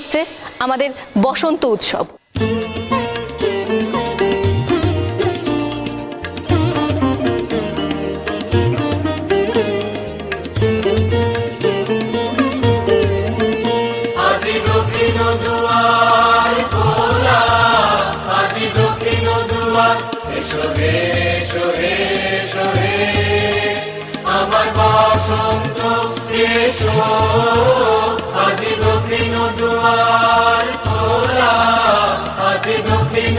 হচ্ছে আমাদের বসন্ত উৎসব। এসো আজি দক্ষিণ দুয়ার খোলা আজি দক্ষিণ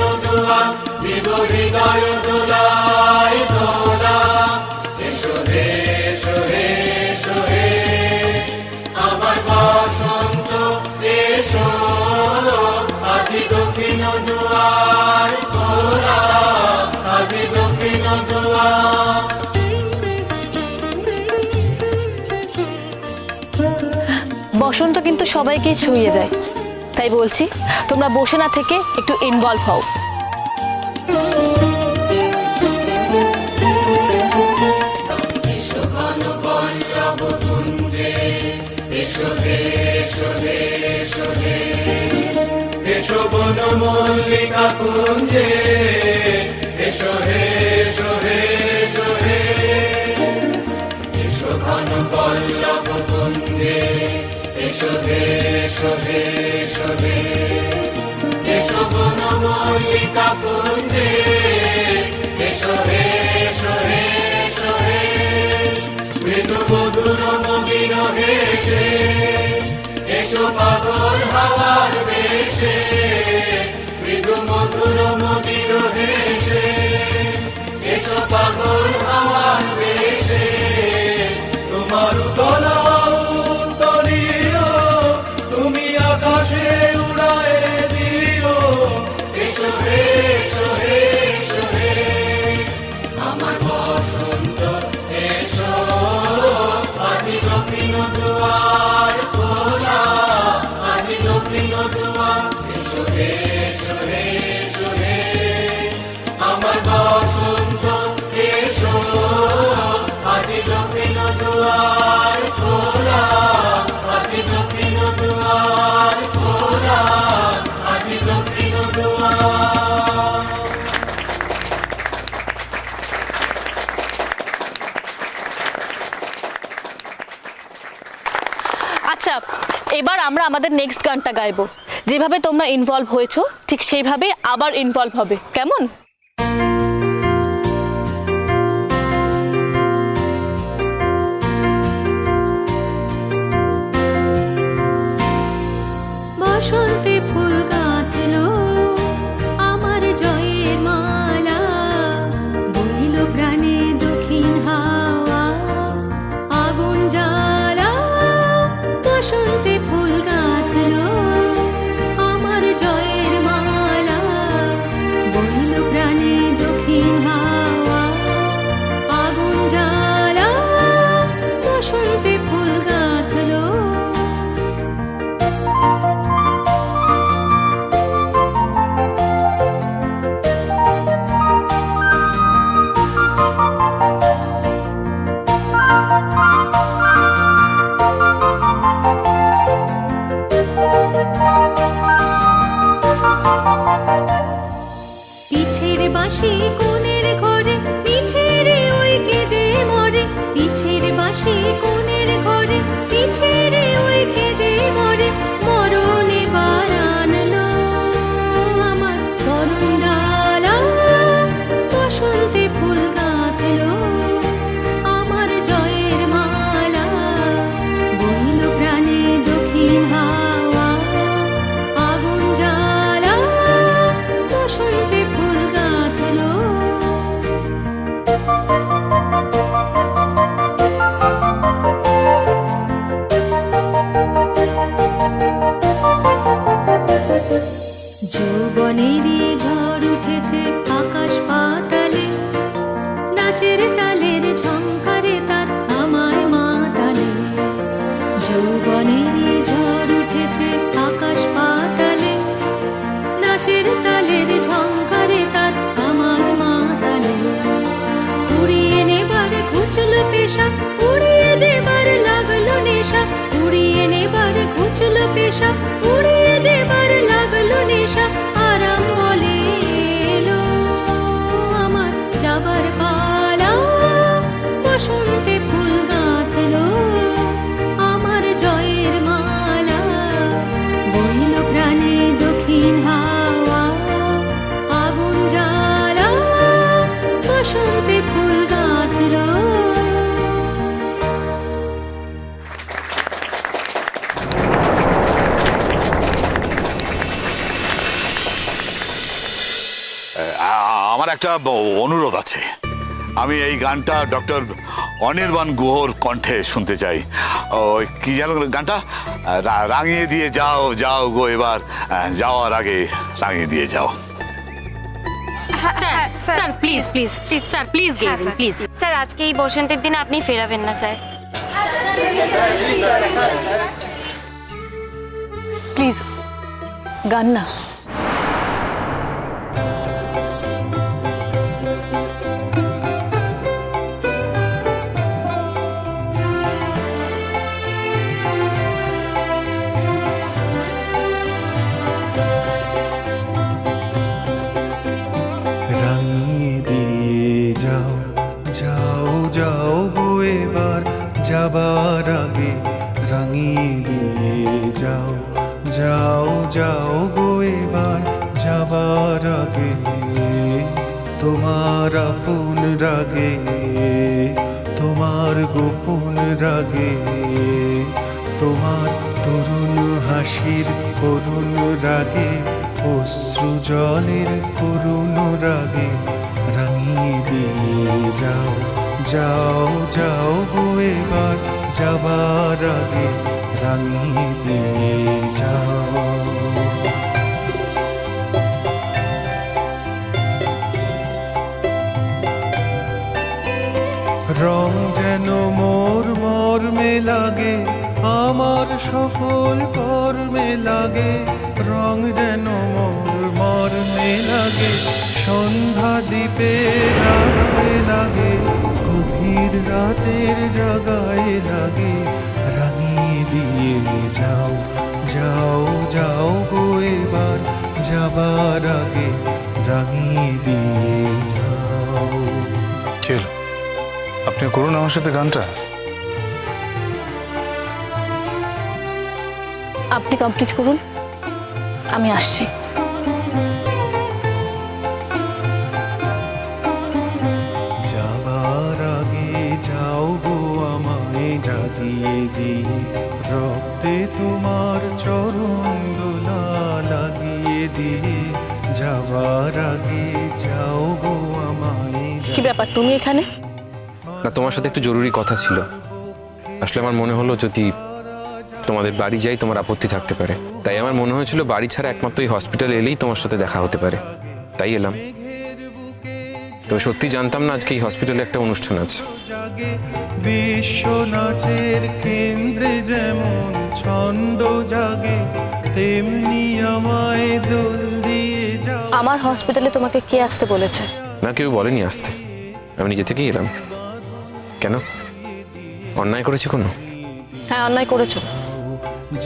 দোলাই দোলা এসো হে এসো হে এসো হে, আমার বসন্ত, এসো। বসন্ত কিন্তু সবাইকেই ছুঁয়ে যায়। তাই বলছি তোমরা বসে না থেকে একটু ইনভলভ হও। এসো বন মল্লিকা কুঞ্জে। এসো হে এসো হে এসো হে মৃদু মধুর মদির হেসে। এসো পাগল হাওয়ার দেশে। আজি দক্ষিণ দুয়ার এবার আমরা আমাদের নেক্সট গানটা গাইব। যেভাবে তোমরা ইনভলভ হয়েছো, ঠিক সেইভাবে আবার ইনভলভ হবে। কেমন? পেশা উড়িয়ে দেবার লাগল নেশা উড়িয়ে নেবার ঘুচল পেশা একটা ব- অনুরোধ আছে। আমি এই গানটা ডক্টর অনির্বাণ গুহর কণ্ঠে শুনতে চাই। ওই কি যেন গানটা? রাঙিয়ে দিয়ে যাও যাও গো এবার। যাওয়ার আগে রাঙিয়ে দিয়ে যাও। Sir sir please please please sir please গেয়ে প্লিজ স্যার। আজকে এই বসন্তের দিন আপনি ফেরাবেন না স্যার। প্লিজ গান না। যাও যাও যাও গো এবার। যাবার আগে রাঙিয়ে দিয়ে যাও যাও যাও গো এবার। যাবার আগে তোমার আপন রাগে, তোমার গোপন রাগে, তোমার তরুণ হাসির করুণ রাগে, অশ্রু জলের করুণ রাগে যাও যাও যাও গো এবার, যাবার আগে রাঙিয়ে দিয়ে যাও। রং যেন মোর মর্মে লাগে, আমার সফল কর্মে লাগে, রং যেন মোর মর্মে লাগে। সন্ধ্যা দ্বীপে রাতে লাগে গভীর রাতের জাগায় লাগে। রাঙিয়ে দিয়ে যাও যাও যাও গো এবার যাবার আগে। রাঙিয়ে দিয়ে যাও। কি আপনি করুন আমার সাথে গানটা। আপনি কমপ্লিট করুন আমি আসছি। রক্তে তোমার চরণ দোলা লাগিয়ে দিয়ে যাবার আগে যাও গো আমায় কি ব্যাপার তুমি এখানে? না তোমার সাথে একটু জরুরি কথা ছিল। আসলে আমার মনে হলো যদি তোমাদের বাড়ি যাই তোমার আপত্তি থাকতে পারে। তাই আমার মনে হয়েছিল বাড়ি ছাড়া একমাত্র এই হসপিটালে এলেই তোমার সাথে দেখা হতে পারে। তাই এলাম। তবে সত্যি জানতাম না আজকে এই হসপিটালে একটা অনুষ্ঠান আছে। জাগে বিশ্ব নাচের কেন্দ্রে যেমন ছন্দ জাগে তেমনি আমায় দোল দিয়ে যাও। আমার হসপিটালে তোমাকে কে আসতে বলেছে? না কেউ বলেনি আসতে। আমি নিজে থেকেই এলাম। কেন? অন্যায় করেছি কোনো? হ্যাঁ অন্যায় করেছ।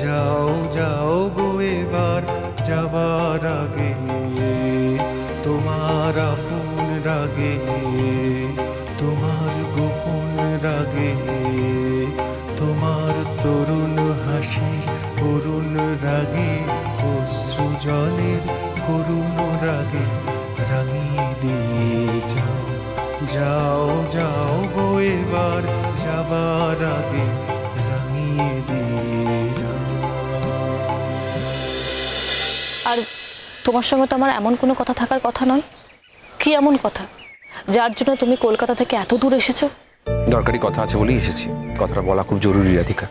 যাও যাও গো এবার যাবার আগে তোমার আপন রাগে, তোমার গোপন রাগে, তোমার তরুণ হাসি করুণ রাগে, অশ্রু জলের করুণ রাগে, রাঙিয়ে দিয়ে যাও যাও যাও গো এবার যাবার আগে, রাঙিয়ে দিয়ে আর তোমার সঙ্গে তো আমার এমন কোনো কথা থাকার কথা নয়। কি এমন কথা? যার জন্য তুমি কলকাতা থেকে এত দূর এসেছ? দরকারি কথা আছে বলেই এসেছি। কথাটা বলা খুব জরুরি রাধিকা।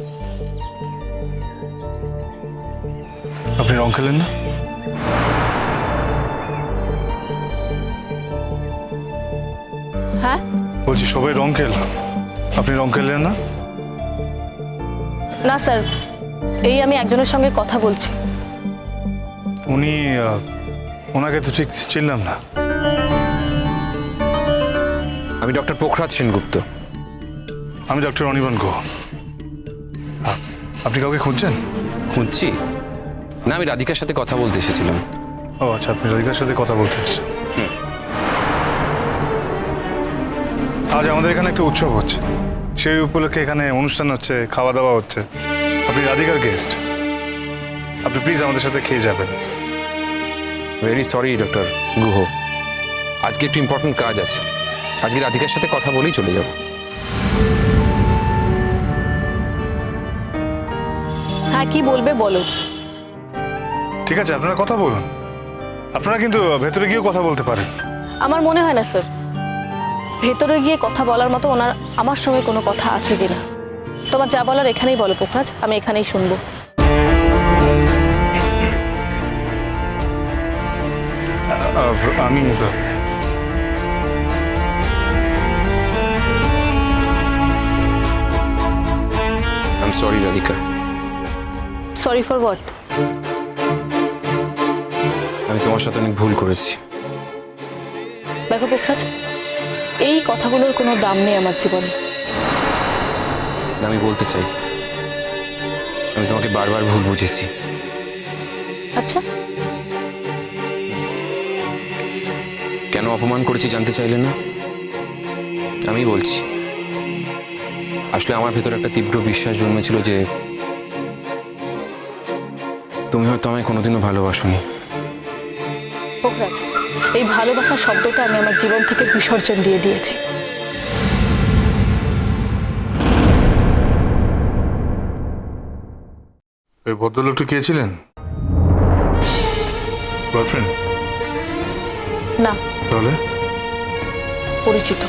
আপনি রং খেলেন না? হ্যাঁ? বলছি সবাই রং খেল। আপনি রং খেললেন না? না স্যার। এই আমি একজনের সঙ্গে কথা বলছি। উনি ওনাকে তো ঠিক চিনলাম না। আমি ডক্টর পোখরাজ সেনগুপ্ত। আমি ডক্টর অনিবন গুহ। আপনি কাউকে খুঁজছেন? খুঁজছি। না আমি রাধিকার সাথে কথা বলতে এসেছিলাম। ও আচ্ছা আপনি রাধিকার সাথে কথা বলতে এসেছেন। আজ আমাদের এখানে একটা উৎসব হচ্ছে। সেই উপলক্ষে এখানে অনুষ্ঠান হচ্ছে খাওয়া দাওয়া হচ্ছে। আপনি রাধিকার গেস্ট। আপনি প্লিজ আমাদের সাথে খেয়ে যাবেন। Very sorry doctor Guha. আজকে একটু ইম্পর্টেন্ট কাজ আছে। আজকে রাধিকার সাথে কথা বলেই চলে যাব। হ্যাঁ কি বলবে বলো। ঠিক আছে আপনারা কথা বলুন। আপনারা কিন্তু ভেতরে গিয়েও কথা বলতে পারেন। আমার মনে হয় না স্যার। ভেতরে গিয়ে কথা বলার মতো ওনার আমার সঙ্গে কোনো কথা আছে কিনা। তোমার যা বলার এখানেই বলো পোখরাজ আমি এখানেই শুনব। আমি sorry Radhika sorry for what আমি তোমার সাথে অনেক ভুল করেছি। দেখো পোখরাজ এই কথাগুলোর কোনো দাম নেই আমার জীবনে। আমি বলতে চাই আমি তোমাকে বারবার ভুল বুঝেছি। আচ্ছা। কেন অপমান করেছি জানতে চাইলে না? আমি বলছি। আসলে আমার ভেতর একটা তীব্র বিশ্বাস জন্মেছিল যে তুমি হয়তো আমায় কোনোদিনও ভালোবাসোনি। এই ভালোবাসা শব্দটা আমি আমার জীবন থেকে বিসর্জন দিয়ে দিয়েছি। ওই ভদ্রলোকটি কে ছিলেন? বয়ফ্রেন্ড না। তাহলে? পরিচিত।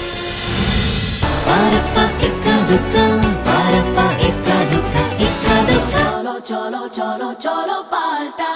চলো চলো চলো চলো পাল্টা